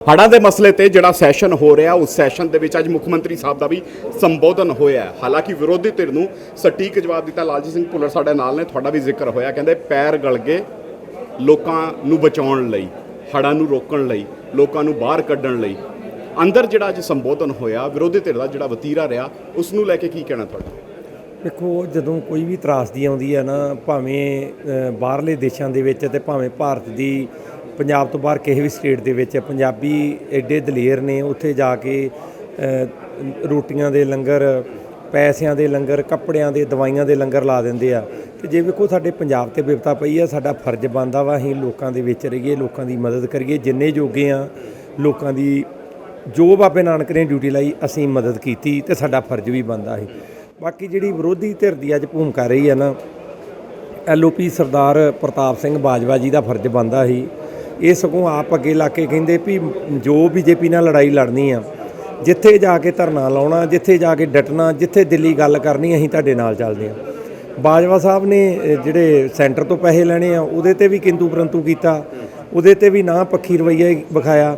ਹੜ੍ਹਾਂ ਦੇ ਮਸਲੇ ਤੇ ਜਿਹੜਾ ਸੈਸ਼ਨ ਹੋ ਰਿਹਾ, ਉਸ ਸੈਸ਼ਨ ਦੇ ਵਿੱਚ ਅੱਜ ਮੁੱਖ ਮੰਤਰੀ ਸਾਹਿਬ ਦਾ ਵੀ ਸੰਬੋਧਨ ਹੋਇਆ ਹਾਲਾਂਕਿ ਵਿਰੋਧੀ ਧਿਰ ਨੂੰ ਸਟੀਕ ਜਵਾਬ ਦਿੱਤਾ, ਲਾਲਜੀਤ ਸਿੰਘ ਭੁੱਲਰ ਸਾਡੇ ਨਾਲ ਨੇ, ਤੁਹਾਡਾ ਵੀ ਜ਼ਿਕਰ ਹੋਇਆ। ਕਹਿੰਦੇ ਪੈਰ ਗਲ ਗਏ ਲੋਕਾਂ ਨੂੰ ਬਚਾਉਣ ਲਈ, ਹੜ੍ਹਾਂ ਨੂੰ ਰੋਕਣ ਲਈ, ਲੋਕਾਂ ਨੂੰ ਬਾਹਰ ਕੱਢਣ ਲਈ। ਅੰਦਰ ਜਿਹੜਾ ਅੱਜ ਸੰਬੋਧਨ ਹੋਇਆ, ਵਿਰੋਧੀ ਧਿਰ ਦਾ ਜਿਹੜਾ ਵਤੀਰਾ ਰਿਹਾ, ਉਸ ਨੂੰ ਲੈ ਕੇ ਕੀ ਕਹਿਣਾ ਤੁਹਾਡਾ? ਦੇਖੋ, ਜਦੋਂ ਕੋਈ ਵੀ ਤਰਾਸਦੀ ਆਉਂਦੀ ਹੈ ਨਾ, ਭਾਵੇਂ ਬਾਹਰਲੇ ਦੇਸ਼ਾਂ ਦੇ ਵਿੱਚ ਤੇ ਭਾਵੇਂ ਭਾਰਤ ਦੀ ਪੰਜਾਬ ਤੋਂ ਬਾਹਰ ਕਿਸੇ ਵੀ ਸਟੇਟ ਦੇ ਵਿੱਚ ਪੰਜਾਬੀ ਐਡੇ ਦਲੇਰ ਨੇ, ਉੱਥੇ ਜਾ ਕੇ ਰੋਟੀਆਂ ਦੇ ਲੰਗਰ, ਪੈਸਿਆਂ ਦੇ ਲੰਗਰ, ਕੱਪੜਿਆਂ ਦੇ, ਦਵਾਈਆਂ ਦੇ ਲੰਗਰ ਲਾ ਦਿੰਦੇ ਆ। ਤੇ ਜੇ ਵੇਖੋ ਸਾਡੇ ਪੰਜਾਬ ਤੇ ਵਿਪਤਾ ਪਈ ਆ, ਸਾਡਾ ਫਰਜ਼ ਬਣਦਾ ਵਾ, ਅਸੀਂ ਲੋਕਾਂ ਦੇ ਵਿੱਚ ਰਹੀਏ, ਲੋਕਾਂ ਦੀ ਮਦਦ ਕਰੀਏ, ਜਿੰਨੇ ਜੋਗੇ ਆ, ਲੋਕਾਂ ਦੀ ਜੋ ਬਾਬੇ ਨਾਨਕ ਨੇ ਡਿਊਟੀ ਲਈ, ਅਸੀਂ ਮਦਦ ਕੀਤੀ ਤੇ ਸਾਡਾ ਫਰਜ਼ ਵੀ ਬਣਦਾ ਸੀ। ਬਾਕੀ ਜਿਹੜੀ ਵਿਰੋਧੀ ਧਿਰ ਦੀ ਅੱਜ ਭੂਮਿਕਾ ਰਹੀ ਹੈ ਨਾ ਐਲਓਪੀ ਸਰਦਾਰ ਪ੍ਰਤਾਪ ਸਿੰਘ ਬਾਜਵਾ ਜੀ ਦਾ ਫਰਜ਼ ਬਣਦਾ ਸੀ। ਇਹ ਸਗੋਂ ਆਪ ਅੱਗੇ ਲਾ ਕੇ ਕਹਿੰਦੇ ਵੀ ਜੋ ਬੀਜੇਪੀ ਨਾਲ ਲੜਾਈ ਲੜਨੀ ਆ, ਜਿੱਥੇ ਜਾ ਕੇ ਧਰਨਾ ਲਾਉਣਾ, ਜਿੱਥੇ ਜਾ ਕੇ ਡਟਣਾ, ਜਿੱਥੇ ਦਿੱਲੀ ਗੱਲ ਕਰਨੀ, ਅਸੀਂ ਤੁਹਾਡੇ ਨਾਲ ਚੱਲਦੇ ਆ। ਬਾਜਵਾ ਸਾਹਿਬ ਨੇ ਜਿਹੜੇ ਸੈਂਟਰ ਤੋਂ ਪੈਸੇ ਲੈਣੇ ਆ, ਉਹਦੇ ਤੇ ਵੀ ਕਿੰਤੂ ਪਰੰਤੂ ਕੀਤਾ, ਉਹਦੇ ਤੇ ਵੀ ਨਾ ਪੱਖੀ ਰਵਈਆ ਵਿਖਾਇਆ।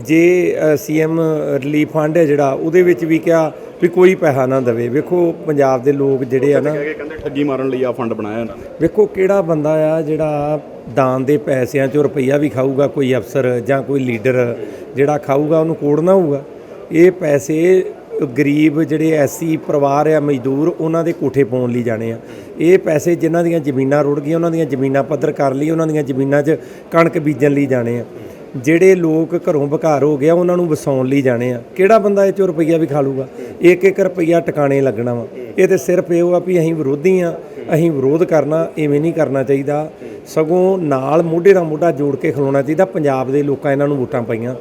ਜੇ ਸੀਐਮ ਰਿਲੀਫ ਫੰਡ ਹੈ ਜਿਹੜਾ ਉਹਦੇ ਵਿੱਚ ਵੀ ਕਿਹਾ ਵੀ ਕੋਈ ਪੈਸਾ ਨਾ ਦੇਵੇ। ਵੇਖੋ ਪੰਜਾਬ ਦੇ ਲੋਕ ਜਿਹੜੇ ਆ ਨਾ ਕਹਿੰਦੇ ਠੱਗੀ ਮਾਰਨ ਲਈ ਆ ਫੰਡ ਬਣਾਇਆ ਇਹਨਾਂ ਨੇ। ਵੇਖੋ ਕਿਹੜਾ ਬੰਦਾ ਆ ਜਿਹੜਾ ਦਾਨ ਦੇ ਪੈਸਿਆਂ ਚੋਂ ਰੁਪਈਆ ਵੀ ਖਾਊਗਾ ਕੋਈ ਅਫਸਰ ਜਾਂ ਕੋਈ ਲੀਡਰ ਜਿਹੜਾ ਖਾਊਗਾ ਉਹਨੂੰ ਕੋੜਨਾ ਹੋਊਗਾ। ਇਹ ਪੈਸੇ ਗਰੀਬ ਜਿਹੜੇ ਐਸੀ ਪਰਿਵਾਰ ਆ ਮਜ਼ਦੂਰ ਉਹਨਾਂ ਦੇ ਕੋਠੇ ਪਾਉਣ ਲਈ ਜਾਣੇ ਆ। ਇਹ ਪੈਸੇ ਜਿਨ੍ਹਾਂ ਦੀਆਂ ਜ਼ਮੀਨਾਂ ਰੁੜ ਗਈਆਂ ਉਹਨਾਂ ਦੀਆਂ ਜ਼ਮੀਨਾਂ ਪੱਧਰ ਕਰ ਲਈ ਉਹਨਾਂ ਦੀਆਂ ਜ਼ਮੀਨਾਂ 'ਚ ਕਣਕ ਬੀਜਣ ਲਈ ਜਾਣੇ ਆ। ਜਿਹੜੇ ਲੋਕ ਘਰੋਂ ਬਕਾਰ ਹੋ ਗਿਆ ਉਹਨਾਂ ਨੂੰ ਵਸਾਉਣ ਲਈ ਜਾਣੇ ਆ। ਕਿਹੜਾ ਬੰਦਾ ਇਹ ਚੋਂ ਰੁਪਈਆ ਵੀ ਖਾ ਲੂਗਾ? ਇੱਕ ਇੱਕ ਰੁਪਈਆ ਟਿਕਾਣੇ ਲੱਗਣਾ ਵਾ। ਇਹ ਤੇ ਸਿਰਫ ਇਹ ਆ ਵੀ ਅਸੀਂ ਵਿਰੋਧੀ ਆ ਅਸੀਂ ਵਿਰੋਧ ਕਰਨਾ ਐਵੇਂ ਨਹੀਂ ਕਰਨਾ ਚਾਹੀਦਾ। ਸਗੋਂ ਨਾਲ ਮੋਢੇ ਨਾਲ ਮੋਢਾ ਜੋੜ ਕੇ ਖਲੋਣਾ ਚਾਹੀਦਾ। ਪੰਜਾਬ ਦੇ ਲੋਕਾਂ ਇਹਨਾਂ ਨੂੰ ਵੋਟਾਂ ਪਾਈਆਂ।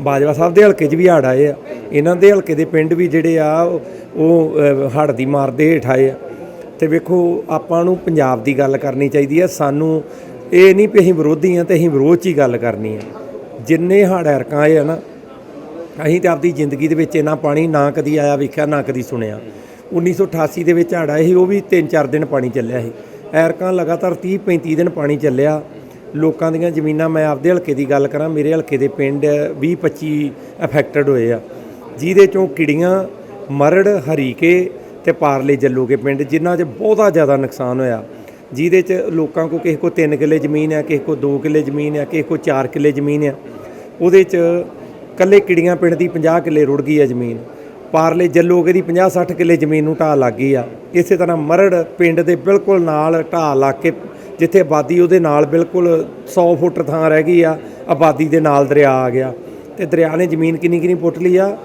ਬਾਜਵਾ ਸਾਹਿਬ ਦੇ ਹਲਕੇ 'ਚ ਵੀ ਹੜ੍ਹ ਆਏ ਆ। ਇਹਨਾਂ ਦੇ ਹਲਕੇ ਦੇ ਪਿੰਡ ਵੀ ਜਿਹੜੇ ਆ ਉਹ ਅ, ਹੜ੍ਹ ਦੀ ਮਾਰ ਦੇ ਹੇਠ ਆਏ ਆ। ਤੇ ਵੇਖੋ ਆਪਾਂ ਨੂੰ ਪੰਜਾਬ ਦੀ ਗੱਲ ਕਰਨੀ ਚਾਹੀਦੀ ਆ। ਸਾਨੂੰ ਇਹ ਨਹੀਂ ਵੀ ਅਸੀਂ ਵਿਰੋਧੀ ਆ ਤੇ ਅਸੀਂ ਵਿਰੋਧ 'ਚ ਹੀ ਗੱਲ ਕਰਨੀ ਆ। ਜਿੰਨੇ ਹੜ੍ਹ ਐਰਕਾਂ ਆਏ ਆ ਨਾ, ਅਸੀਂ ਤੇ ਆਪਦੀ ਜ਼ਿੰਦਗੀ ਦੇ ਵਿੱਚ ਇੰਨਾ ਪਾਣੀ ਨਾ ਕਦੀ ਆਇਆ ਵੇਖਿਆ, ਨਾ ਕਦੀ ਸੁਣਿਆ। 1988 ਦੇ ਵਿੱਚ ਹੜ੍ਹ ਆਏ ਸੀ, ਉਹ ਵੀ 3-4 ਦਿਨ ਪਾਣੀ ਚੱਲਿਆ ਸੀ। ਐਰਕਾਂ ਲਗਾਤਾਰ 30-35 ਦਿਨ ਪਾਣੀ ਚੱਲਿਆ। ਲੋਕਾਂ ਦੀਆਂ ਜ਼ਮੀਨਾਂ, ਮੈਂ ਆਪਦੇ ਹਲਕੇ ਦੀ ਗੱਲ ਕਰਾਂ, ਮੇਰੇ ਹਲਕੇ ਦੇ ਪਿੰਡ 20-25 ਅਫੈਕਟਡ ਹੋਏ ਆ। ਜਿਹਦੇ ਚੋਂ ਕਿੜੀਆਂ, ਮਰੜ, ਹਰੀਕੇ ਤੇ ਪਾਰਲੇ ਜੱਲੋਗੇ ਪਿੰਡ, ਜਿਨ੍ਹਾਂ 'ਚ ਬਹੁਤਾ ਜ਼ਿਆਦਾ ਨੁਕਸਾਨ ਹੋਇਆ। ਜਿਹਦੇ 'ਚ ਲੋਕਾਂ ਕੋ ਕਿਸੇ ਕੋ 3 ਕਿੱਲੇ ਜ਼ਮੀਨ ਹੈ ਕਿਸੇ ਕੋ 2 ਕਿੱਲੇ ਜ਼ਮੀਨ ਹੈ ਕਿਸੇ ਕੋ 4 ਕਿੱਲੇ ਜ਼ਮੀਨ ਹੈ ਉਹਦੇ 'ਚ ਕੱਲੇ ਕਿੜੀਆਂ ਪਿੰਡ ਦੀ 50 ਕਿੱਲੇ ਰੁੜ ਗਈ ਆ ਜ਼ਮੀਨ। ਪਾਰਲੇ ਜੱਲੋਗੇ ਦੀ 50 60 ਕਿੱਲੇ ਜ਼ਮੀਨ ਨੂੰ ਢਾਹ ਲੱਗ ਗਈ ਆ। ਇਸੇ ਤਰ੍ਹਾਂ ਮਰੜ ਪਿੰਡ ਦੇ ਬਿਲਕੁਲ ਨਾਲ ਢਾਹ ਲੱਗ ਕੇ ਜਿੱਥੇ ਆਬਾਦੀ ਉਹਦੇ ਨਾਲ ਬਿਲਕੁਲ 100 ਫੁੱਟ ਥਾਂ ਰਹਿ ਗਈ ਆ, ਆਬਾਦੀ ਦੇ ਨਾਲ ਦਰਿਆ ਆ ਗਿਆ। ਤੇ ਦਰਿਆ ਨੇ ਜ਼ਮੀਨ ਕਿੰਨੀ ਕਿੰਨੀ ਪੁੱਟ ਲਈ ਆ?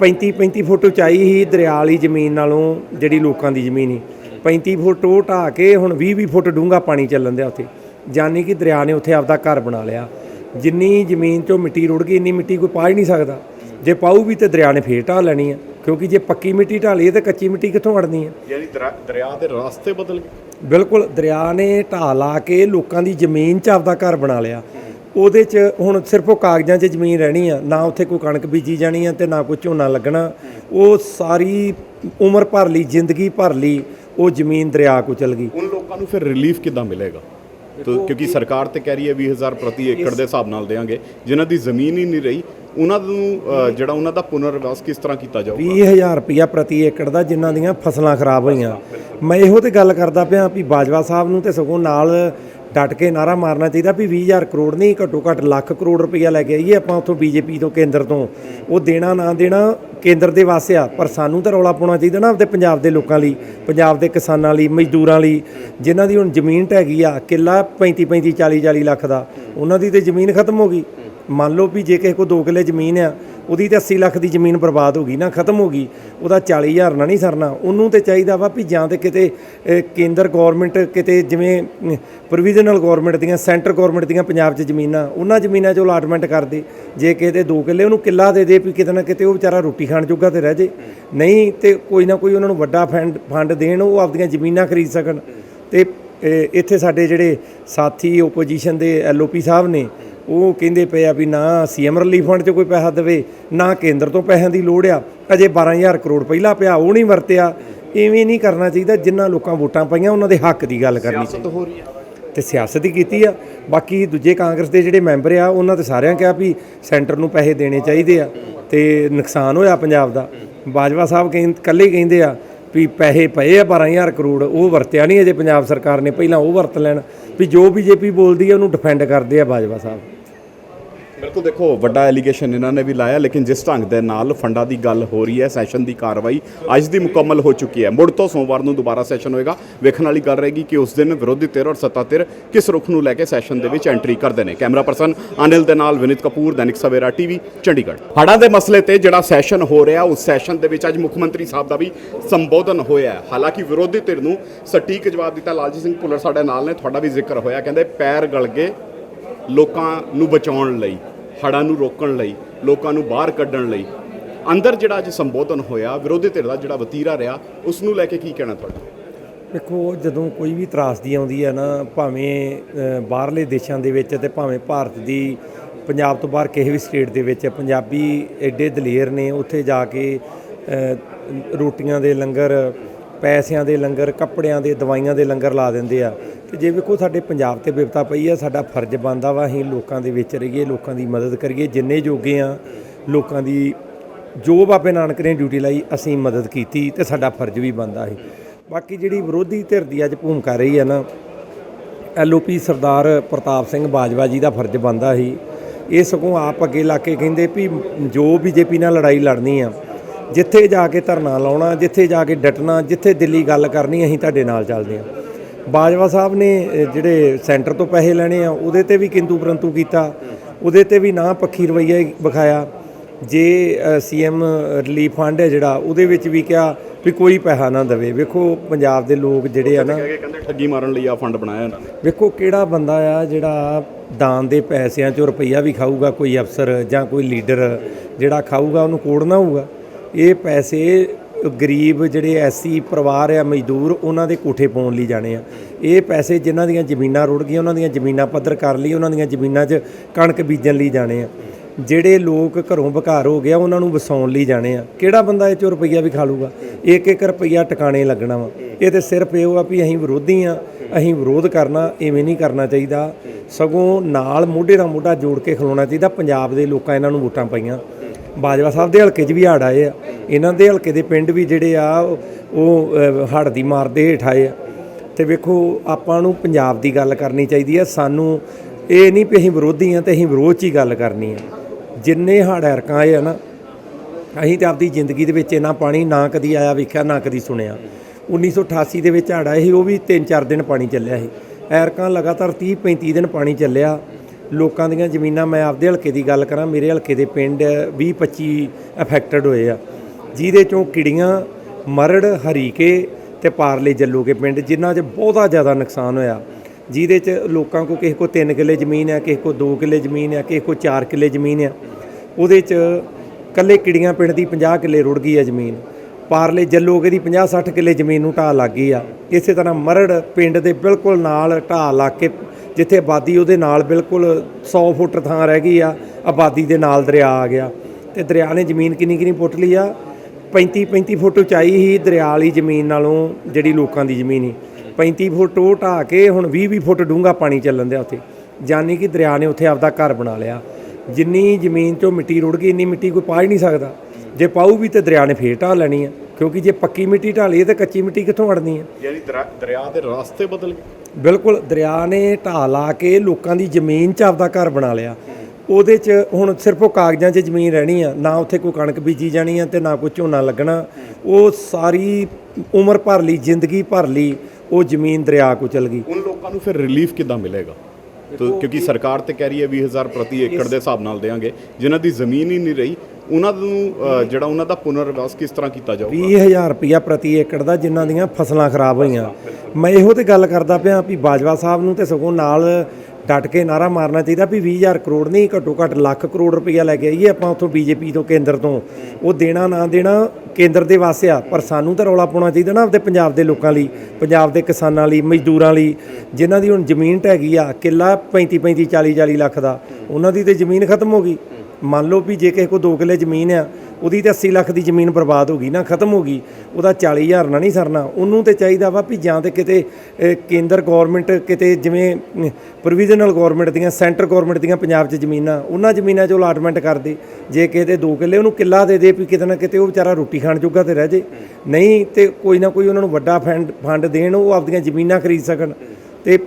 35 35 ਫੁੱਟ ਉਚਾਈ ਹੀ ਦਰਿਆ ਵਾਲੀ ਜ਼ਮੀਨ ਨਾਲੋਂ ਜਿਹੜੀ ਲੋਕਾਂ ਦੀ ਜ਼ਮੀਨ ਸੀ। 35 ਫੁੱਟ ਉਹ ਢਾਹ ਕੇ ਹੁਣ 20 20 ਫੁੱਟ ਡੂੰਘਾ ਪਾਣੀ ਚੱਲਣ ਦਿਆ ਉੱਥੇ। ਜਾਨੀ ਕਿ ਦਰਿਆ ਨੇ ਉੱਥੇ ਆਪਦਾ ਘਰ ਬਣਾ ਲਿਆ। ਜਿੰਨੀ ਜ਼ਮੀਨ ਚੋਂ ਮਿੱਟੀ ਰੁੜ ਗਈ ਇੰਨੀ ਮਿੱਟੀ ਕੋਈ ਪਾ ਹੀ ਨਹੀਂ ਸਕਦਾ। ਜੇ ਪਾਊ ਵੀ ਤੇ ਦਰਿਆ ਨੇ ਫੇਰ ਢਾਹ ਲੈਣੀ ਆ ਕਿਉਂਕਿ ਜੇ ਪੱਕੀ ਮਿੱਟੀ ਢਾਲੀਏ ਤੇ ਕੱਚੀ ਮਿੱਟੀ ਕਿੱਥੋਂ ਅੜਨੀ ਆ? ਯਾਨੀ ਦਰਿਆ- ਦੇ ਰਸਤੇ ਬਦਲ ਗਏ। ਬਿਲਕੁਲ ਦਰਿਆ ਨੇ ਢਾਹ ਲਾ ਕੇ ਲੋਕਾਂ ਦੀ ਜ਼ਮੀਨ 'ਚ ਆਪਦਾ ਘਰ ਬਣਾ ਲਿਆ। ਉਹਦੇ 'ਚ ਹੁਣ ਸਿਰਫ ਉਹ ਕਾਗਜ਼ਾਂ 'ਚ ਜ਼ਮੀਨ ਰਹਿਣੀ ਆ ਨਾ ਉੱਥੇ ਕੋਈ ਕਣਕ ਬੀਜੀ ਜਾਣੀ ਆ ਤੇ ਨਾ ਕੋਈ ਝੋਨਾ ਲੱਗਣਾ। ਉਹ ਸਾਰੀ ਉਮਰ ਭਰ ਲਈ ਜ਼ਿੰਦਗੀ ਭਰ ਲਈ ਉਹ ਜ਼ਮੀਨ ਦਰਿਆ ਕੋ ਚਲ ਗਈ। ਉਨ ਲੋਕਾਂ ਨੂੰ ਫਿਰ ਰਿਲੀਫ ਕਿੱਦਾਂ ਮਿਲੇਗਾ? ਤੋ ਕਿਉਂਕਿ ਸਰਕਾਰ ਤੇ ਕਹਿ ਰਹੀ ਹੈ 20000 ਪ੍ਰਤੀ ਏਕੜ ਦੇ ਹਿਸਾਬ ਨਾਲ ਦੇਾਂਗੇ ਜਿਨ੍ਹਾਂ ਦੀ ਜ਼ਮੀਨ ਹੀ ਨਹੀਂ ਰਹੀ ਉਹਨਾਂ ਨੂੰ ਜਿਹੜਾ ਉਹਨਾਂ ਦਾ ਪੁਨਰਵਾਸ ਕਿਸ ਤਰ੍ਹਾਂ ਕੀਤਾ ਜਾਊਗਾ? 20000 ਰੁਪਇਆ ਪ੍ਰਤੀ ਏਕੜ ਦਾ ਜਿਨ੍ਹਾਂ ਦੀਆਂ ਫਸਲਾਂ ਖਰਾਬ ਹੋਈਆਂ। ਮੈਂ ਇਹੋ ਤੇ ਗੱਲ ਕਰਦਾ ਪਿਆ ਵੀ ਬਾਜਵਾ ਸਾਹਿਬ ਨੂੰ ਤੇ ਸਗੋਂ ਨਾਲ ਡਟ ਕੇ ਨਾਰਾ ਮਾਰਨਾ ਚਾਹੀਦਾ ਵੀ 20000 ਕਰੋੜ ਨਹੀਂ, ਘੱਟੋ ਘੱਟ ਲੱਖ ਕਰੋੜ ਰੁਪਈਆ ਲੈ ਕੇ ਆਈਏ ਆਪਾਂ ਉੱਥੋਂ ਬੀਜੇਪੀ ਤੋਂ, ਕੇਂਦਰ ਤੋਂ। ਉਹ ਦੇਣਾ ਨਾ ਦੇਣਾ ਕੇਂਦਰ ਦੇ ਵਾਸਤੇ ਆ, ਪਰ ਸਾਨੂੰ ਤਾਂ ਰੌਲਾ ਪਾਉਣਾ ਚਾਹੀਦਾ ਨਾ ਆਪਦੇ ਪੰਜਾਬ ਦੇ ਲੋਕਾਂ ਲਈ, ਪੰਜਾਬ ਦੇ ਕਿਸਾਨਾਂ ਲਈ, ਮਜ਼ਦੂਰਾਂ ਲਈ। ਜਿਨ੍ਹਾਂ ਦੀ ਹੁਣ ਜ਼ਮੀਨ ਢਹਿ ਗਈ ਆ, ਕਿੱਲਾ 35 35 40 40 ਲੱਖ ਦਾ, ਉਹਨਾਂ ਦੀ ਤੇ ਜ਼ਮੀਨ ਖਤਮ ਹੋ ਗਈ। ਮੰਨ ਲਓ ਵੀ ਜੇ ਕਿਸੇ ਕੋ 2 ਕਿੱਲੇ ਜ਼ਮੀਨ ਆ ਉਹਦੀ ਤੇ 80 ਲੱਖ ਦੀ ਜ਼ਮੀਨ ਬਰਬਾਦ ਹੋ ਗਈ ਨਾ, ਖਤਮ ਹੋ ਗਈ। ਉਹਦਾ 40000 ਨਾਲ ਨਹੀਂ ਸਰਨਾ। ਉਹਨੂੰ ਤੇ ਚਾਹੀਦਾ ਵਾ ਵੀ ਜਾਂ ਤੇ ਕਿਤੇ ਕੇਂਦਰ ਗਵਰਨਮੈਂਟ ਕਿਤੇ ਜਿਵੇਂ ਪ੍ਰੋਵੀਜ਼ਨਲ ਗਵਰਨਮੈਂਟ ਦੀਆਂ, ਸੈਂਟਰ ਗਵਰਨਮੈਂਟ ਦੀਆਂ ਪੰਜਾਬ 'ਚ ਜ਼ਮੀਨਾਂ, ਉਹਨਾਂ ਜ਼ਮੀਨਾਂ 'ਚ ਅਲਾਟਮੈਂਟ ਕਰ ਦੇ। ਜੇ ਕਿਤੇ ਦੋ ਕਿੱਲੇ ਉਹਨੂੰ ਕਿੱਲਾ ਦੇ ਦੇ ਵੀ ਕਿਤੇ ਨਾ ਕਿਤੇ ਉਹ ਵਿਚਾਰਾ ਰੋਟੀ ਖਾਣ ਜੋਗਾ ਤੇ ਰਹਿ ਜੇ। ਨਹੀਂ ਤੇ ਕੋਈ ਨਾ ਕੋਈ ਉਹਨਾਂ ਨੂੰ ਵੱਡਾ ਫੰਡ ਫੰਡ ਦੇਣ, ਉਹ ਆਪਦੀਆਂ ਜ਼ਮੀਨਾਂ ਖਰੀਦ ਸਕਣ। ਤੇ ਇੱਥੇ ਸਾਡੇ ਜਿਹੜੇ ਸਾਥੀ ਓਪੋਜੀਸ਼ਨ ਦੇ ਐਲਓਪੀ ਸਾਹਿਬ ਨੇ ਉਹ ਕਹਿੰਦੇ ਪਏ ਆ ਵੀ ਨਾ ਸੀਐਮ ਰਿਲੀਫ ਫੰਡ 'ਚ ਕੋਈ ਪੈਸਾ ਦੇਵੇ ਨਾ ਕੇਂਦਰ ਤੋਂ ਪੈਸਿਆਂ ਦੀ ਲੋੜ ਆ। ਅਜੇ 12000 ਕਰੋੜ ਪਹਿਲਾਂ ਪਿਆ ਉਹ ਨਹੀਂ ਵਰਤਿਆ। ਐਵੇਂ ਨਹੀਂ ਕਰਨਾ ਚਾਹੀਦਾ ਜਿਨ੍ਹਾਂ ਲੋਕਾਂ ਵੋਟਾਂ ਪਾਈਆਂ ਉਹਨਾਂ ਦੇ ਹੱਕ ਦੀ ਗੱਲ ਕਰਨੀ ਚਾਹੀਦੀ ਹੋ ਰਹੀ ਹੈ ਤੇ ਸਿਆਸਤ ਹੀ ਕੀਤੀ ਆ। ਬਾਕੀ ਦੂਜੇ ਕਾਂਗਰਸ ਦੇ ਜਿਹੜੇ ਮੈਂਬਰ ਆ ਉਹਨਾਂ ਤੇ ਸਾਰਿਆਂ ਕਿਹਾ ਵੀ ਸੈਂਟਰ ਨੂੰ ਪੈਸੇ ਦੇਣੇ ਚਾਹੀਦੇ ਆ ਤੇ ਨੁਕਸਾਨ ਹੋਇਆ ਪੰਜਾਬ ਦਾ। ਬਾਜਵਾ ਸਾਹਿਬ ਕਹਿੰਦੇ ਕੱਲੇ ਕਹਿੰਦੇ ਆ ਵੀ ਪੈਸੇ ਪਏ ਆ 12000 ਕਰੋੜ ਉਹ ਵਰਤਿਆ ਨਹੀਂ ਅਜੇ ਪੰਜਾਬ ਸਰਕਾਰ ਨੇ ਪਹਿਲਾਂ ਉਹ ਵਰਤ ਲੈਣ। ਵੀ ਜੋ ਬੀਜੇਪੀ ਬੋਲਦੀ ਆ ਉਹਨੂੰ ਡਿਫੈਂਡ ਕਰਦੇ ਆ ਬਾਜਵਾ ਸਾਹਿਬ। ਬਿਲਕੁਲ ਦੇਖੋ, ਵੱਡਾ ਐਲੀਗੇਸ਼ਨ ਇਹਨਾਂ ਨੇ ਵੀ ਲਾਇਆ, ਲੇਕਿਨ ਜਿਸ ਢੰਗ ਦੇ ਨਾਲ ਫੰਡਾਂ ਦੀ ਗੱਲ ਹੋ ਰਹੀ ਹੈ ਸੈਸ਼ਨ ਦੀ ਕਾਰਵਾਈ ਅੱਜ ਦੀ ਮੁਕੰਮਲ ਹੋ ਚੁੱਕੀ ਹੈ। ਮੁੜ ਤੋਂ ਸੋਮਵਾਰ ਨੂੰ ਦੁਬਾਰਾ ਸੈਸ਼ਨ ਹੋਏਗਾ। ਵੇਖਣ ਵਾਲੀ ਗੱਲ ਰਹੇਗੀ ਕਿ ਉਸ ਦਿਨ ਵਿਰੋਧੀ ਧਿਰ ਔਰ ਸੱਤਾ ਧਿਰ ਕਿਸ ਰੁਖ ਨੂੰ ਲੈ ਕੇ ਸੈਸ਼ਨ ਦੇ ਵਿੱਚ ਐਂਟਰੀ ਕਰਦੇ ਨੇ। ਕੈਮਰਾ ਪਰਸਨ ਅਨਿਲ ਦੇ ਨਾਲ ਵਿਨੀਤ ਕਪੂਰ, ਦੈਨਿਕ ਸਵੇਰਾ ਟੀਵੀ, ਚੰਡੀਗੜ੍ਹ। ਹੜ੍ਹਾਂ ਦੇ ਮਸਲੇ ਤੇ ਜਿਹੜਾ ਸੈਸ਼ਨ ਹੋ ਰਿਹਾ, ਉਸ ਸੈਸ਼ਨ ਦੇ ਵਿੱਚ ਅੱਜ ਮੁੱਖ ਮੰਤਰੀ ਸਾਹਿਬ ਦਾ ਵੀ ਸੰਬੋਧਨ ਹੋਇਆ ਹਾਲਾਂਕਿ ਵਿਰੋਧੀ ਧਿਰ ਨੂੰ ਸਟੀਕ ਜਵਾਬ ਦਿੱਤਾ ਲਾਲਜੀ ਸਿੰਘ ਭੁੱਲਰ ਸਾਡੇ ਨਾਲ ਨੇ, ਤੁਹਾਡਾ ਵੀ ਜ਼ਿਕਰ ਹੋਇਆ, ਕਹਿੰਦੇ ਪੈਰ ਗਲ ਗਏ। ਲੋਕਾਂ ਨੂੰ ਬਚਾਉਣ ਲਈ, ਹੜ੍ਹਾਂ ਨੂੰ ਰੋਕਣ ਲਈ, ਲੋਕਾਂ ਨੂੰ ਬਾਹਰ ਕੱਢਣ ਲਈ। ਅੰਦਰ ਜਿਹੜਾ ਅੱਜ ਸੰਬੋਧਨ ਹੋਇਆ, ਵਿਰੋਧੀ ਧਿਰ ਦਾ ਜਿਹੜਾ ਵਤੀਰਾ ਰਿਹਾ, ਉਸ ਨੂੰ ਲੈ ਕੇ ਕੀ ਕਹਿਣਾ ਤੁਹਾਡਾ? ਦੇਖੋ, ਜਦੋਂ ਕੋਈ ਵੀ ਤਰਾਸਦੀ ਆਉਂਦੀ ਹੈ ਨਾ, ਭਾਵੇਂ ਬਾਹਰਲੇ ਦੇਸ਼ਾਂ ਦੇ ਵਿੱਚ ਤੇ ਭਾਵੇਂ ਭਾਰਤ ਦੀ, ਪੰਜਾਬ ਤੋਂ ਬਾਹਰ ਕਿਸੇ ਵੀ ਸਟੇਟ ਦੇ ਵਿੱਚ ਪੰਜਾਬੀ ਐਡੇ ਦਲੇਰ ਨੇ, ਉੱਥੇ ਜਾ ਕੇ ਰੋਟੀਆਂ ਦੇ ਲੰਗਰ ਪੈਸਿਆਂ ਦੇ ਲੰਗਰ, ਕੱਪੜਿਆਂ ਦੇ, ਦਵਾਈਆਂ ਦੇ ਲੰਗਰ ਲਾ ਦਿੰਦੇ ਆ। ਤੇ ਜੇ ਵੇਖੋ ਸਾਡੇ ਪੰਜਾਬ ਤੇ ਵਿਪਤਾ ਪਈ ਆ, ਸਾਡਾ ਫਰਜ਼ ਬਣਦਾ ਵਾ ਅਸੀਂ ਲੋਕਾਂ ਦੇ ਵਿੱਚ ਰਹੀਏ, ਲੋਕਾਂ ਦੀ ਮਦਦ ਕਰੀਏ। ਜਿੰਨੇ ਜੋਗੇ ਆ, ਲੋਕਾਂ ਦੀ ਜੋ ਬਾਬੇ ਨਾਨਕ ਨੇ ਡਿਊਟੀ ਲਈ, ਅਸੀਂ ਮਦਦ ਕੀਤੀ ਤੇ ਸਾਡਾ ਫਰਜ਼ ਵੀ ਬਣਦਾ ਸੀ। ਬਾਕੀ ਜਿਹੜੀ ਵਿਰੋਧੀ ਧਿਰ ਦੀ ਅੱਜ ਭੂਮਿਕਾ ਰਹੀ ਹੈ ਨਾ ਐਲਓਪੀ ਸਰਦਾਰ ਪ੍ਰਤਾਪ ਸਿੰਘ ਬਾਜਵਾ ਜੀ ਦਾ ਫਰਜ਼ ਬਣਦਾ ਸੀ। ਇਹ ਸਗੋਂ ਆਪ ਅੱਗੇ ਲਾ ਕੇ ਕਹਿੰਦੇ ਵੀ ਜੋ ਬੀਜੇਪੀ ਨਾਲ ਲੜਾਈ ਲੜਨੀ ਆ ਜਿੱਥੇ ਜਾ ਕੇ ਧਰਨਾ ਲਾਉਣਾ ਜਿੱਥੇ ਜਾ ਕੇ ਡਟਣਾ ਜਿੱਥੇ ਦਿੱਲੀ ਗੱਲ ਕਰਨੀ ਅਸੀਂ ਤੁਹਾਡੇ ਨਾਲ ਚੱਲਦੇ ਆ ਬਾਜਵਾ ਸਾਹਿਬ ਨੇ ਜਿਹੜੇ ਸੈਂਟਰ ਤੋਂ ਪੈਸੇ ਲੈਣੇ ਆ ਉਹਦੇ ਤੇ ਵੀ ਕਿੰਤੂ ਪਰੰਤੂ ਕੀਤਾ ਉਹਦੇ ਤੇ ਵੀ ਨਾ ਪੱਖੀ ਰਵਈਆ ਹੀ ਵਿਖਾਇਆ। ਜੇ ਸੀਐਮ ਰਿਲੀਫ ਫੰਡ ਹੈ ਜਿਹੜਾ ਉਹਦੇ ਵਿੱਚ ਵੀ ਕਿਹਾ ਵੀ ਕੋਈ ਪੈਸਾ ਨਾ ਦੇਵੇ। ਵੇਖੋ ਪੰਜਾਬ ਦੇ ਲੋਕ ਜਿਹੜੇ ਆ ਨਾ ਕਹਿੰਦੇ ਠੱਗੀ ਮਾਰਨ ਲਈ ਆ ਫੰਡ ਬਣਾਇਆ ਇਹਨਾਂ ਨੇ। ਵੇਖੋ ਕਿਹੜਾ ਬੰਦਾ ਆ ਜਿਹੜਾ ਦਾਨ ਦੇ ਪੈਸਿਆਂ ਚੋਂ ਰੁਪਈਆ ਵੀ ਖਾਊਗਾ ਕੋਈ ਅਫਸਰ ਜਾਂ ਕੋਈ ਲੀਡਰ ਜਿਹੜਾ ਖਾਊਗਾ ਉਹਨੂੰ ਕੋੜਨਾ ਹੋਊਗਾ। ਇਹ ਪੈਸੇ ਗਰੀਬ ਜਿਹੜੇ ਐਸੀ ਪਰਿਵਾਰ ਆ, ਮਜ਼ਦੂਰ, ਉਹਨਾਂ ਦੇ ਕੋਠੇ ਪਾਉਣ ਲਈ ਜਾਣੇ ਆ। ਇਹ ਪੈਸੇ ਜਿਨ੍ਹਾਂ ਦੀਆਂ ਜ਼ਮੀਨਾਂ ਰੁੜ ਗਈਆਂ, ਉਹਨਾਂ ਦੀਆਂ ਜ਼ਮੀਨਾਂ ਪੱਧਰ ਕਰ ਲਈ, ਉਹਨਾਂ ਦੀਆਂ ਜ਼ਮੀਨਾਂ 'ਚ ਕਣਕ ਬੀਜਣ ਲਈ ਜਾਣੇ ਆ। ਜਿਹੜੇ ਲੋਕ ਘਰੋਂ ਬਕਾਰ ਹੋ ਗਿਆ ਉਹਨਾਂ ਨੂੰ ਵਸਾਉਣ ਲਈ ਜਾਣੇ ਆ। ਕਿਹੜਾ ਬੰਦਾ ਇਹ ਚੋਂ ਰੁਪਈਆ ਵੀ ਖਾ ਲੂਗਾ? ਇੱਕ ਇੱਕ ਰੁਪਈਆ ਟਿਕਾਣੇ ਲੱਗਣਾ ਵਾ। ਇਹ ਤੇ ਸਿਰਫ ਇਹ ਆ ਵੀ ਅਸੀਂ ਵਿਰੋਧੀ ਆ, ਅਸੀਂ ਵਿਰੋਧ ਕਰਨਾ ਐਵੇਂ ਨਹੀਂ ਕਰਨਾ ਚਾਹੀਦਾ। ਸਗੋਂ ਨਾਲ ਮੋਢੇ ਨਾਲ ਮੋਢਾ ਜੋੜ ਕੇ ਖਲੋਣਾ ਚਾਹੀਦਾ। ਪੰਜਾਬ ਦੇ ਲੋਕਾਂ ਇਹਨਾਂ ਨੂੰ ਵੋਟਾਂ ਪਾਈਆਂ। ਬਾਜਵਾ ਸਾਹਿਬ ਦੇ ਹਲਕੇ 'ਚ ਵੀ ਹੜ੍ਹ ਆਏ ਆ। ਇਹਨਾਂ ਦੇ ਹਲਕੇ ਦੇ ਪਿੰਡ ਵੀ ਜਿਹੜੇ ਆ, ਉਹ- ਉਹ ਹੜ੍ਹ ਦੀ ਮਾਰ ਦੇ ਹੇਠ ਆਏ ਆ। ਤੇ ਵੇਖੋ, ਆਪਾਂ ਨੂੰ ਪੰਜਾਬ ਦੀ ਗੱਲ ਕਰਨੀ ਚਾਹੀਦੀ ਆ। ਸਾਨੂੰ ਇਹ ਨਹੀਂ ਵੀ ਅਸੀਂ ਵਿਰੋਧੀ ਆ ਤੇ ਅਸੀਂ ਵਿਰੋਧ 'ਚ ਹੀ ਗੱਲ ਕਰਨੀ ਆ। ਜਿੰਨੇ ਹੜ੍ਹ ਐਰਕਾਂ ਆਏ ਆ ਨਾ, ਅਸੀਂ ਤਾਂ ਆਪਦੀ ਜ਼ਿੰਦਗੀ ਦੇ ਵਿੱਚ ਇੰਨਾ ਪਾਣੀ ਨਾ ਕਦੀ ਆਇਆ ਵੇਖਿਆ, ਨਾ ਕਦੀ ਸੁਣਿਆ। 1988 ਦੇ ਵਿੱਚ ਹੜ੍ਹ ਆਏ ਸੀ, ਉਹ ਵੀ 3-4 ਦਿਨ ਪਾਣੀ ਚੱਲਿਆ ਸੀ। ਐਰਕਾਂ ਲਗਾਤਾਰ 30-35 ਦਿਨ ਪਾਣੀ ਚੱਲਿਆ। ਲੋਕਾਂ ਦੀਆਂ ਜ਼ਮੀਨਾਂ ਮੈਂ ਆਪਦੇ ਹਲਕੇ ਦੀ ਗੱਲ ਕਰਾਂ, ਮੇਰੇ ਹਲਕੇ ਦੇ ਪਿੰਡ 20-25 ਅਫੈਕਟਡ ਹੋਏ ਆ। ਜਿਹਦੇ ਚੋਂ ਕਿੜੀਆਂ, ਮਰੜ, ਹਰੀਕੇ ਤੇ ਪਾਰਲੇ ਜੱਲੋਗੇ ਪਿੰਡ, ਜਿਨ੍ਹਾਂ 'ਚ ਬਹੁਤਾ ਜ਼ਿਆਦਾ ਨੁਕਸਾਨ ਹੋਇਆ। ਜਿਹਦੇ 'ਚ ਲੋਕਾਂ ਕੋ ਕਿਸੇ ਕੋ 3 ਕਿੱਲੇ ਜ਼ਮੀਨ ਹੈ ਕਿਸੇ ਕੋ 2 ਕਿੱਲੇ ਜ਼ਮੀਨ ਹੈ ਕਿਸੇ ਕੋ 4 ਕਿੱਲੇ ਜ਼ਮੀਨ ਹੈ ਉਹਦੇ 'ਚ ਕੱਲੇ ਕਿੜੀਆਂ ਪਿੰਡ ਦੀ 50 ਕਿੱਲੇ ਰੁੜ ਗਈ ਆ ਜ਼ਮੀਨ। ਪਾਰਲੇ ਜੱਲੋਗੇ ਦੀ 50 60 ਕਿੱਲੇ ਜ਼ਮੀਨ ਨੂੰ ਢਾਹ ਲੱਗ ਗਈ ਆ। ਇਸੇ ਤਰ੍ਹਾਂ ਮਰੜ ਪਿੰਡ ਦੇ ਬਿਲਕੁਲ ਨਾਲ ਢਾਹ ਲੱਗ ਕੇ ਜਿੱਥੇ ਆਬਾਦੀ ਉਹਦੇ ਨਾਲ ਬਿਲਕੁਲ 100 ਫੁੱਟ ਥਾਂ ਰਹਿ ਗਈ ਆ, ਆਬਾਦੀ ਦੇ ਨਾਲ ਦਰਿਆ ਆ ਗਿਆ। ਤੇ ਦਰਿਆ ਨੇ ਜ਼ਮੀਨ ਕਿੰਨੀ ਕਿੰਨੀ ਪੁੱਟ ਲਈ ਆ? 35 35 ਫੁੱਟ ਉਚਾਈ ਹੀ ਦਰਿਆ ਵਾਲੀ ਜ਼ਮੀਨ ਨਾਲੋਂ ਜਿਹੜੀ ਲੋਕਾਂ ਦੀ ਜ਼ਮੀਨ ਸੀ। 35 ਫੁੱਟ ਉਹ ਢਾਹ ਕੇ ਹੁਣ 20 20 ਫੁੱਟ ਡੂੰਘਾ ਪਾਣੀ ਚੱਲਣ ਦਿਆ ਉੱਥੇ। ਜਾਨੀ ਕਿ ਦਰਿਆ ਨੇ ਉੱਥੇ ਆਪਦਾ ਘਰ ਬਣਾ ਲਿਆ। ਜਿੰਨੀ ਜ਼ਮੀਨ ਚੋਂ ਮਿੱਟੀ ਰੁੜ ਗਈ, ਇੰਨੀ ਮਿੱਟੀ ਕੋਈ ਪਾ ਹੀ ਨਹੀਂ ਸਕਦਾ। ਜੇ ਪਾਊ ਵੀ ਤੇ ਦਰਿਆ ਨੇ ਫੇਰ ਢਾਹ ਲੈਣੀ ਆ, ਕਿਉਂਕਿ ਜੇ ਪੱਕੀ ਮਿੱਟੀ ਢਾਲੀ ਤੇ ਕੱਚੀ ਮਿੱਟੀ ਕਿੱਥੋਂ ਅੜਨੀ ਆ? ਯਾਨੀ ਦਰਿਆ ਦੇ ਰਸਤੇ ਬਦਲ ਗਏ। ਬਿਲਕੁਲ ਦਰਿਆ ਨੇ ਢਾਹ ਲਾ ਕੇ ਲੋਕਾਂ ਦੀ ਜ਼ਮੀਨ 'ਚ ਆਪਦਾ ਘਰ ਬਣਾ ਲਿਆ। ਉਹਦੇ 'ਚ ਹੁਣ ਸਿਰਫ ਉਹ ਕਾਗਜ਼ਾਂ 'ਚ ਜ਼ਮੀਨ ਰਹਿਣੀ ਆ ਨਾ ਉੱਥੇ ਕੋਈ ਕਣਕ ਬੀਜੀ ਜਾਣੀ ਆ ਤੇ ਨਾ ਕੋਈ ਝੋਨਾ ਲੱਗਣਾ। ਉਹ ਸਾਰੀ ਉਮਰ ਭਰ ਲਈ ਜ਼ਿੰਦਗੀ ਭਰ ਲਈ ਉਹ ਜ਼ਮੀਨ ਦਰਿਆ ਕੋ ਚਲ ਗਈ। ਉਨ ਲੋਕਾਂ ਨੂੰ ਫਿਰ ਰਿਲੀਫ ਕਿੱਦਾਂ ਮਿਲੇਗਾ? ਤੋ ਕਿਉਂਕਿ ਸਰਕਾਰ ਤੇ ਕਹਿ ਰਹੀ ਹੈ 20000 ਪ੍ਰਤੀ ਏਕੜ ਦੇ ਹਿਸਾਬ ਨਾਲ ਦੇਾਂਗੇ ਜਿਨ੍ਹਾਂ ਦੀ ਜ਼ਮੀਨ ਹੀ ਨਹੀਂ ਰਹੀ ਉਹਨਾਂ ਨੂੰ ਅ, ਜਿਹੜਾ ਉਹਨਾਂ ਦਾ ਪੁਨਰਵਾਸ ਕਿਸ ਤਰ੍ਹਾਂ ਕੀਤਾ ਜਾਊਗਾ? 20000 ਰੁਪਇਆ ਪ੍ਰਤੀ ਏਕੜ ਦਾ ਜਿਨ੍ਹਾਂ ਦੀਆਂ ਫਸਲਾਂ ਖਰਾਬ ਹੋਈਆਂ। ਮੈਂ ਇਹੋ ਤੇ ਗੱਲ ਕਰਦਾ ਪਿਆ ਵੀ ਬਾਜਵਾ ਸਾਹਿਬ ਨੂੰ ਤੇ ਸਗੋਂ ਨਾਲ ਡਟ ਕੇ ਨਾਰਾ ਮਾਰਨਾ ਚਾਹੀਦਾ ਵੀ 20000 ਕਰੋੜ ਨਹੀਂ ਘੱਟੋ ਘੱਟ ਲੱਖ ਕਰੋੜ ਰੁਪਇਆ ਲੈ ਕੇ ਆਈਏ ਆਪਾਂ ਉੱਥੋਂ ਬੀਜੇਪੀ ਤੋਂ ਕੇਂਦਰ ਤੋਂ। ਉਹ ਦੇਣਾ ਨਾ ਦੇਣਾ ਕੇਂਦਰ ਦੇ ਵਾਸਤੇ ਆ ਪਰ ਸਾਨੂੰ ਤਾਂ ਰੌਲਾ ਪਾਉਣਾ ਚਾਹੀਦਾ ਨਾ ਆਪਦੇ ਪੰਜਾਬ ਦੇ ਲੋਕਾਂ ਲਈ ਪੰਜਾਬ ਦੇ ਕਿਸਾਨਾਂ ਲਈ ਮਜ਼ਦੂਰਾਂ ਲਈ। ਜਿਨ੍ਹਾਂ ਦੀ ਹੁਣ ਜ਼ਮੀਨ ਢਹਿ ਗਈ ਆ ਕਿੱਲਾ 35 35 40 40 ਲੱਖ ਦਾ ਉਹਨਾਂ ਦੀ ਤੇ ਜ਼ਮੀਨ ਖਤਮ ਹੋ ਗਈ। ਮੰਨ ਲਓ ਵੀ ਜੇ ਕਿਸੇ ਕੋ 2 ਕਿੱਲੇ ਜ਼ਮੀਨ ਆ, ਉਹਦੀ ਤੇ 80 ਲੱਖ ਦੀ ਜ਼ਮੀਨ ਬਰਬਾਦ ਹੋ ਗਈ ਨਾ, ਖਤਮ ਹੋ ਗਈ, ਉਹਦਾ 40000 ਨਾਲ ਨਹੀਂ ਸਰਨਾ। ਉਹਨੂੰ ਤੇ ਚਾਹੀਦਾ ਵਾ ਵੀ ਜਾਂ ਤੇ ਕਿਤੇ ਕੇਂਦਰ ਗਵਰਨਮੈਂਟ, ਕਿਤੇ ਜਿਵੇਂ ਪ੍ਰੋਵੀਜ਼ਨਲ ਗਵਰਨਮੈਂਟ ਦੀਆਂ ਸੈਂਟਰ ਗਵਰਨਮੈਂਟ ਦੀਆਂ ਪੰਜਾਬ 'ਚ ਜ਼ਮੀਨਾਂ, ਉਹਨਾਂ ਜ਼ਮੀਨਾਂ 'ਚੋਂ ਅਲਾਟਮੈਂਟ ਕਰ ਦੇ। ਜੇ ਕਿਸੇ ਦੇ 2 ਕਿੱਲੇ ਉਹਨੂੰ ਕਿੱਲਾ ਦੇ ਦੇ ਵੀ ਕਿਤੇ ਨਾ ਕਿਤੇ ਉਹ ਵਿਚਾਰਾ ਰੋਟੀ ਖਾਣ ਜੋਗਾ ਤੇ ਰਹਿ ਜੇ। ਨਹੀਂ ਤੇ ਕੋਈ ਨਾ ਕੋਈ ਉਹਨਾਂ ਨੂੰ ਵੱਡਾ ਫੰਡ ਫੰਡ ਦੇਣ, ਉਹ ਆਪਦੀਆਂ ਜ਼ਮੀਨਾਂ ਖਰੀਦ ਸਕਣ। ਤੇ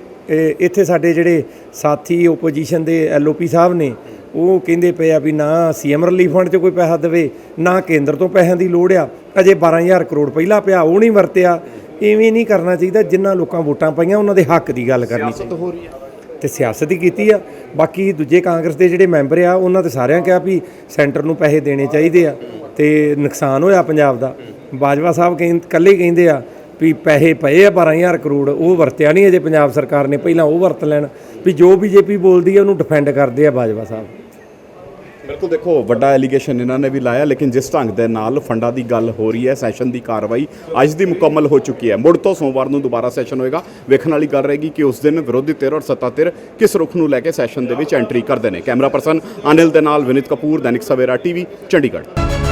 ਇੱਥੇ ਸਾਡੇ ਜਿਹੜੇ ਸਾਥੀ ਓਪੋਜੀਸ਼ਨ ਦੇ ਐਲਓਪੀ ਸਾਹਿਬ ਨੇ ਉਹ ਕਹਿੰਦੇ ਪਏ ਆ ਵੀ ਨਾ ਸੀਐਮ ਰਿਲੀਫ ਫੰਡ 'ਚ ਕੋਈ ਪੈਸਾ ਦੇਵੇ ਨਾ ਕੇਂਦਰ ਤੋਂ ਪੈਸਿਆਂ ਦੀ ਲੋੜ ਆ। ਅਜੇ 12000 ਕਰੋੜ ਪਹਿਲਾਂ ਪਿਆ ਉਹ ਨਹੀਂ ਵਰਤਿਆ। ਐਵੇਂ ਨਹੀਂ ਕਰਨਾ ਚਾਹੀਦਾ ਜਿੰਨਾ ਲੋਕਾਂ ਵੋਟਾਂ ਪਾਈਆਂ ਉਹਨਾਂ ਦੇ ਹੱਕ ਦੀ ਗੱਲ ਕਰਨੀ ਚਾਹੀਦੀ। ਹੋ ਰਹੀ ਹੈ ਤੇ ਸਿਆਸਤ ਹੀ ਕੀਤੀ ਆ। ਬਾਕੀ ਦੂਜੇ ਕਾਂਗਰਸ ਦੇ ਜਿਹੜੇ ਮੈਂਬਰ ਆ ਉਹਨਾਂ ਤੇ ਸਾਰਿਆਂ ਕਿਹਾ ਵੀ ਸੈਂਟਰ ਨੂੰ ਪੈਸੇ ਦੇਣੇ ਚਾਹੀਦੇ ਆ ਤੇ ਨੁਕਸਾਨ ਹੋਇਆ ਪੰਜਾਬ ਦਾ। ਬਾਜਵਾ ਸਾਹਿਬ ਕਹਿੰਦੇ ਕੱਲੇ ਕਹਿੰਦੇ ਆ ਵੀ ਪੈਸੇ ਪਏ ਆ 12000 ਕਰੋੜ ਉਹ ਵਰਤਿਆ ਨਹੀਂ ਅਜੇ ਪੰਜਾਬ ਸਰਕਾਰ ਨੇ ਪਹਿਲਾਂ ਉਹ ਵਰਤ ਲੈਣ। ਵੀ ਜੋ ਬੀਜੇਪੀ ਬੋਲਦੀ ਆ ਉਹਨੂੰ ਡਿਫੈਂਡ ਕਰਦੇ ਆ ਬਾਜਵਾ ਸਾਹਿਬ। ਬਿਲਕੁਲ ਦੇਖੋ, ਵੱਡਾ ਐਲੀਗੇਸ਼ਨ ਇਹਨਾਂ ਨੇ ਵੀ ਲਾਇਆ, ਲੇਕਿਨ ਜਿਸ ਢੰਗ ਦੇ ਨਾਲ ਫੰਡਾਂ ਦੀ ਗੱਲ ਹੋ ਰਹੀ ਹੈ ਸੈਸ਼ਨ ਦੀ ਕਾਰਵਾਈ ਅੱਜ ਦੀ ਮੁਕੰਮਲ ਹੋ ਚੁੱਕੀ ਹੈ। ਮੁੜ ਤੋਂ ਸੋਮਵਾਰ ਨੂੰ ਦੁਬਾਰਾ ਸੈਸ਼ਨ ਹੋਏਗਾ। ਵੇਖਣ ਵਾਲੀ ਗੱਲ ਰਹੇਗੀ ਕਿ ਉਸ ਦਿਨ ਵਿਰੋਧੀ ਧਿਰ ਔਰ ਸੱਤਾ ਧਿਰ ਕਿਸ ਰੁਖ ਨੂੰ ਲੈ ਕੇ ਸੈਸ਼ਨ ਦੇ ਵਿੱਚ ਐਂਟਰੀ ਕਰਦੇ ਨੇ। ਕੈਮਰਾ ਪਰਸਨ ਅਨਿਲ ਦੇ ਨਾਲ ਵਿਨਿਤ ਕਪੂਰ, ਦੈਨਿਕ ਸਵੇਰਾ ਟੀਵੀ, ਚੰਡੀਗੜ੍ਹ।